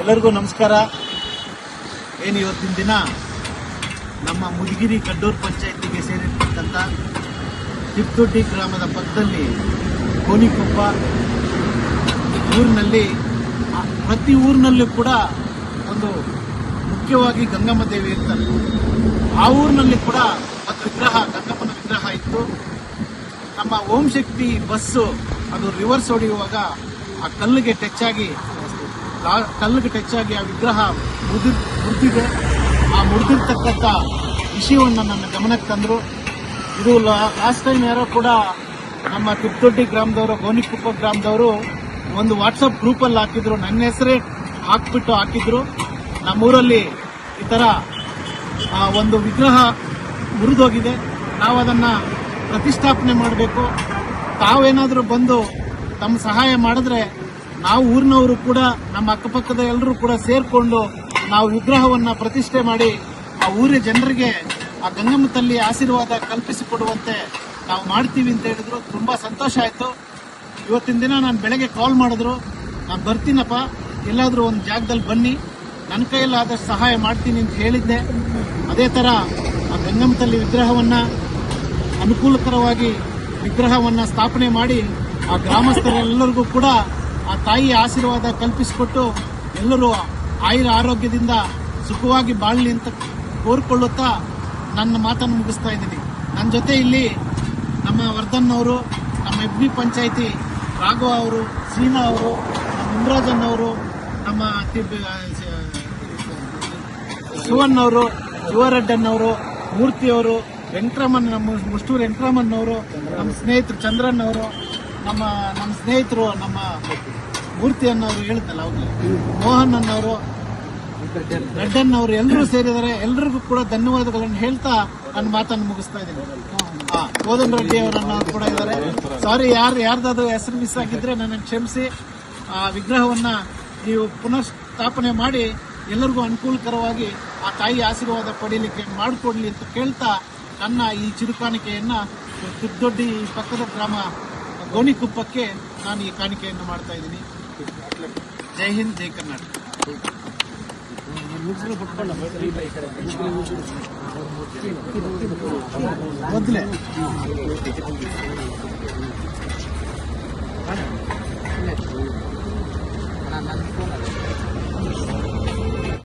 ಎಲ್ಲರಿಗೂ ನಮಸ್ಕಾರ. ಏನು ಇವತ್ತಿನ ದಿನ? ನಮ್ಮ ಮುದಗಿರಿ ಕಡ್ಡೂರು ಪಂಚಾಯತಿಗೆ ಸೇರಿರ್ತಕ್ಕಂಥ ತಿಪ್ತೊಡ್ಡಿ ಗ್ರಾಮದ ಪಕ್ಕದಲ್ಲಿ ಕೋನಿಕೊಪ್ಪ ಊರಿನಲ್ಲಿ ಪ್ರತಿ ಊರಿನಲ್ಲೂ ಕೂಡ ಒಂದು ಮುಖ್ಯವಾಗಿ ಗಂಗಮ್ಮ ದೇವಿ ಇರ್ತಾರೆ. ಆ ಊರಿನಲ್ಲಿ ಕೂಡ ಒಂದು ವಿಗ್ರಹ, ಗಂಗಮ್ಮನ ವಿಗ್ರಹ ಇತ್ತು. ನಮ್ಮ ಓಂ ಶಕ್ತಿ ಬಸ್ಸು ಅದು ರಿವರ್ಸ್ ಹೊಡೆಯುವಾಗ ಆ ಕಲ್ಲಿಗೆ ಟಚ್ ಆಗಿ ಕಲ್ಲಿಗೆ ಟಚ್ ಆಗಿ ಆ ವಿಗ್ರಹ ಮುದಿ ಮುರಿದಿದೆ. ಆ ಮುರಿದಿರ್ತಕ್ಕಂಥ ವಿಷಯವನ್ನು ನನ್ನ ಗಮನಕ್ಕೆ ತಂದರು. ಇದು ಲಾಸ್ಟ್ ಟೈಮ್ ಯಾರೋ ಕೂಡ ನಮ್ಮ ತಿಪ್ಪದೊಡ್ಡಿ ಗ್ರಾಮದವರು, ಗೋನಿಕುಪ್ಪ ಗ್ರಾಮದವರು ಒಂದು ವಾಟ್ಸಪ್ ಗ್ರೂಪಲ್ಲಿ ಹಾಕಿದ್ರು. ನನ್ನ ಹೆಸರೇ ಹಾಕ್ಬಿಟ್ಟು ಹಾಕಿದ್ರು. ನಮ್ಮೂರಲ್ಲಿ ಈ ಥರ ಒಂದು ವಿಗ್ರಹ ಮುರಿದೋಗಿದೆ. ನಾವು ಅದನ್ನು ಪ್ರತಿಷ್ಠಾಪನೆ ಮಾಡಬೇಕು. ತಾವೇನಾದರೂ ಬಂದು ತಮ್ಮ ಸಹಾಯ ಮಾಡಿದ್ರೆ ನಾವು ಊರಿನವರು ಕೂಡ, ನಮ್ಮ ಅಕ್ಕಪಕ್ಕದ ಎಲ್ಲರೂ ಕೂಡ ಸೇರಿಕೊಂಡು ನಾವು ವಿಗ್ರಹವನ್ನ ಪ್ರತಿಷ್ಠೆ ಮಾಡಿ ಆ ಊರಿನ ಜನರಿಗೆ ಆ ಗಂಗಮ್ಮ ತಲ್ಲಿ ಆಶೀರ್ವಾದ ಕಲ್ಪಿಸಿಕೊಡುವಂತೆ ನಾವು ಮಾಡ್ತೀವಿ ಅಂತ ಹೇಳಿದ್ರು. ತುಂಬಾ ಸಂತೋಷ ಆಯ್ತು. ಇವತ್ತಿನ ದಿನ ನಾನು ಬೆಳಗ್ಗೆ ಕಾಲ್ ಮಾಡಿದ್ರು. ನಾನು ಬರ್ತೀನಪ್ಪ. ಎಲ್ಲಾದರೂ ಒಂದು ಜಾಗದಲ್ಲಿ ಬನ್ನಿ. ನನ್ನ ಕೈಯಲ್ಲಿ ಆದಷ್ಟು ಸಹಾಯ ಮಾಡ್ತೀನಿ ಅಂತ ಹೇಳಿದ್ದೆ. ಅದೇ ಥರ ಆ ಗಂಗಮ್ಮ ತಲ್ಲಿ ವಿಗ್ರಹವನ್ನ ಅನುಕೂಲಕರವಾಗಿ ವಿಗ್ರಹವನ್ನ ಸ್ಥಾಪನೆ ಮಾಡಿ ಆ ಗ್ರಾಮಸ್ಥರೆಲ್ಲರಿಗೂ ಕೂಡ ಆ ತಾಯಿಯ ಆಶೀರ್ವಾದ ಕಲ್ಪಿಸಿಕೊಟ್ಟು ಎಲ್ಲರೂ ಆಯುರ ಆರೋಗ್ಯದಿಂದ ಸುಖವಾಗಿ ಬಾಳಲಿ ಅಂತ ಕೋರ್ಕೊಳ್ಳುತ್ತಾ ನನ್ನ ಮಾತನ್ನು ಮುಗಿಸ್ತಾ ಇದ್ದೀನಿ. ನನ್ನ ಜೊತೆ ಇಲ್ಲಿ ನಮ್ಮ ವರ್ಧನ್ ಅವರು, ನಮ್ಮ ಎಬ್ಬಿ ಪಂಚಾಯಿತಿ, ರಾಘವ ಅವರು, ಸೀನಾ ಅವರು, ನಮ್ಮ ಮುನ್ರಾಜನ್ ಅವರು, ನಮ್ಮ ಸುವನ್ ಅವರು ಶಿವರೆಡ್ಡನ್ ಅವರು, ಮೂರ್ತಿ ಅವರು ವೆಂಕಟರಮಣ್ ನಮ್ಮ ಮುಷ್ಟೂರು ವೆಂಕಟರಮಣ್ ಅವರು, ನಮ್ಮ ಸ್ನೇಹಿತರು ಚಂದ್ರನ್ ಅವರು ನಮ್ಮ ನಮ್ಮ ಸ್ನೇಹಿತರು, ನಮ್ಮ ಮೂರ್ತಿ ಅನ್ನೋರು ಹೇಳಿದ್ನಲ್ಲ ಮೋಹನ್ ಅನ್ನೋರು ರೆಡ್ಡನ್ ಅವರು ಎಲ್ಲರೂ ಸೇರಿದ್ದಾರೆ. ಎಲ್ಲರಿಗೂ ಕೂಡ ಧನ್ಯವಾದಗಳನ್ನು ಹೇಳ್ತಾ ನನ್ನ ಮಾತನ್ನು ಮುಗಿಸ್ತಾ ಇದ್ದೀನಿ. ಕೋದನ್ ರೆಡ್ಡಿ ಅವರನ್ನ ಕೂಡ ಇದ್ದಾರೆ. ಸಾರಿ ಯಾರು, ಯಾರ್ದಾದ್ರು ಹೆಸರು ಮಿಸ್ ಆಗಿದ್ರೆ ನನ್ನನ್ನು ಕ್ಷಮಿಸಿ. ಆ ವಿಗ್ರಹವನ್ನ ನೀವು ಪುನಃ ಸ್ಥಾಪನೆ ಮಾಡಿ ಎಲ್ಲರಿಗೂ ಅನುಕೂಲಕರವಾಗಿ ಆ ತಾಯಿ ಆಶೀರ್ವಾದ ಪಡೀಲಿಕ್ಕೆ ಮಾಡಿಕೊಡ್ಲಿ ಅಂತ ಕೇಳ್ತಾ ನನ್ನ ಈ ಚಿರುಕಾಣಿಕೆಯನ್ನ ದೊಡ್ಡ ಪಕ್ಕದ ಗ್ರಾಮ ಗೋಣಿಕುಪ್ಪಕ್ಕೆ ನಾನು ಈ ಕಾಣಿಕೆಯನ್ನು ಮಾಡ್ತಾ ಇದ್ದೀನಿ. ಜೈ ಹಿಂದ್ ಜೈ ಕರ್ನಾಟಕ. ಮೊದಲೇ.